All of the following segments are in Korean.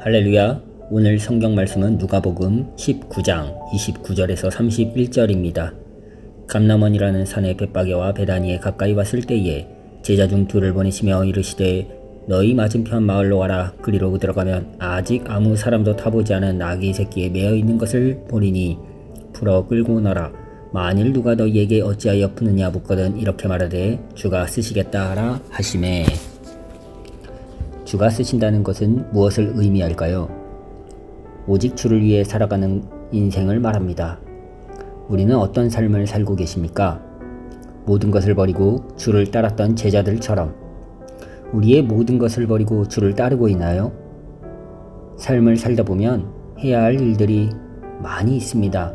할렐루야. 오늘 성경 말씀은 누가복음 19장 29절에서 31절입니다. 감남원이라는 산의 벳바게와 베다니에 가까이 왔을 때에 제자 중 둘을 보내시며 이르시되 너희 맞은편 마을로 와라 그리로 들어가면 아직 아무 사람도 타보지 않은 나귀 새끼에 매어 있는 것을 보리니 풀어 끌고 나라 만일 누가 너희에게 어찌하여 푸느냐 묻거든 이렇게 말하되 주가 쓰시겠다 하라 하심에 주가 쓰신다는 것은 무엇을 의미할까요? 오직 주를 위해 살아가는 인생을 말합니다. 우리는 어떤 삶을 살고 계십니까? 모든 것을 버리고 주를 따랐던 제자들처럼 우리의 모든 것을 버리고 주를 따르고 있나요? 삶을 살다 보면 해야 할 일들이 많이 있습니다.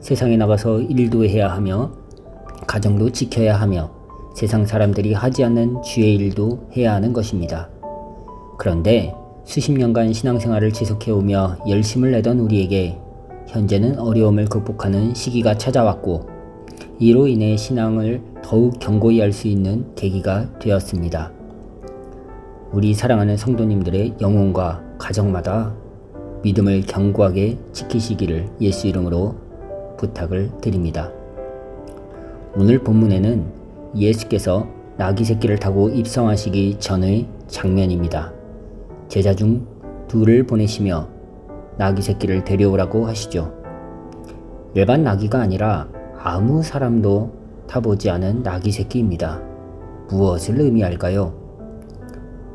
세상에 나가서 일도 해야 하며 가정도 지켜야 하며 세상 사람들이 하지 않는 주의 일도 해야 하는 것입니다. 그런데 수십 년간 신앙생활을 지속해오며 열심을 내던 우리에게 현재는 어려움을 극복하는 시기가 찾아왔고 이로 인해 신앙을 더욱 견고히 할 수 있는 계기가 되었습니다. 우리 사랑하는 성도님들의 영혼과 가정마다 믿음을 견고하게 지키시기를 예수 이름으로 부탁을 드립니다. 오늘 본문에는 예수께서 나귀 새끼를 타고 입성하시기 전의 장면입니다. 제자 중 둘을 보내시며 나귀 새끼를 데려오라고 하시죠. 일반 나귀가 아니라 아무 사람도 타보지 않은 나귀 새끼입니다. 무엇을 의미할까요?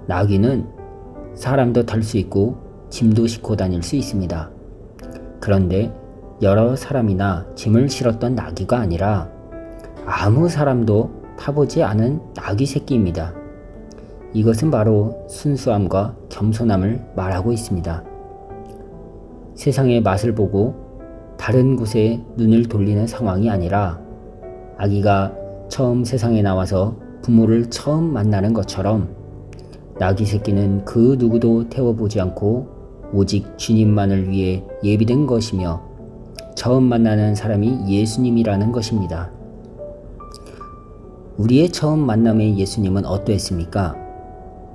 나귀는 사람도 탈 수 있고 짐도 싣고 다닐 수 있습니다. 그런데 여러 사람이나 짐을 실었던 나귀가 아니라 아무 사람도 타보지 않은 나귀 새끼입니다. 이것은 바로 순수함과 겸손함을 말하고 있습니다. 세상의 맛을 보고 다른 곳에 눈을 돌리는 상황이 아니라 아기가 처음 세상에 나와서 부모를 처음 만나는 것처럼 나귀 새끼는 그 누구도 태워보지 않고 오직 주님만을 위해 예비된 것이며 처음 만나는 사람이 예수님이라는 것입니다. 우리의 처음 만남의 예수님은 어떠했습니까?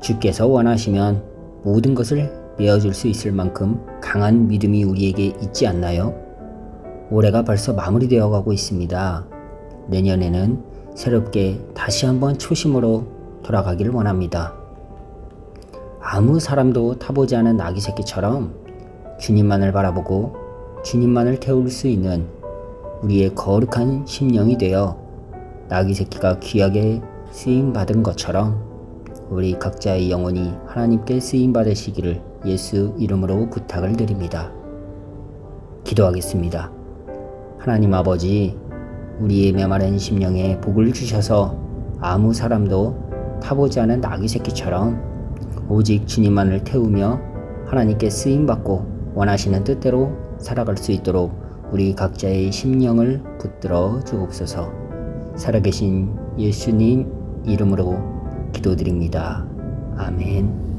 주께서 원하시면 모든 것을 내어줄 수 있을 만큼 강한 믿음이 우리에게 있지 않나요? 올해가 벌써 마무리되어 가고 있습니다. 내년에는 새롭게 다시 한번 초심으로 돌아가기를 원합니다. 아무 사람도 타보지 않은 아기 새끼처럼 주님만을 바라보고 주님만을 태울 수 있는 우리의 거룩한 심령이 되어 나귀 새끼가 귀하게 쓰임 받은 것처럼 우리 각자의 영혼이 하나님께 쓰임 받으시기를 예수 이름으로 부탁을 드립니다. 기도하겠습니다. 하나님 아버지, 우리의 메마른 심령에 복을 주셔서 아무 사람도 타보지 않은 나귀 새끼처럼 오직 주님만을 태우며 하나님께 쓰임 받고 원하시는 뜻대로 살아갈 수 있도록 우리 각자의 심령을 붙들어 주옵소서. 살아계신 예수님 이름으로 기도드립니다. 아멘.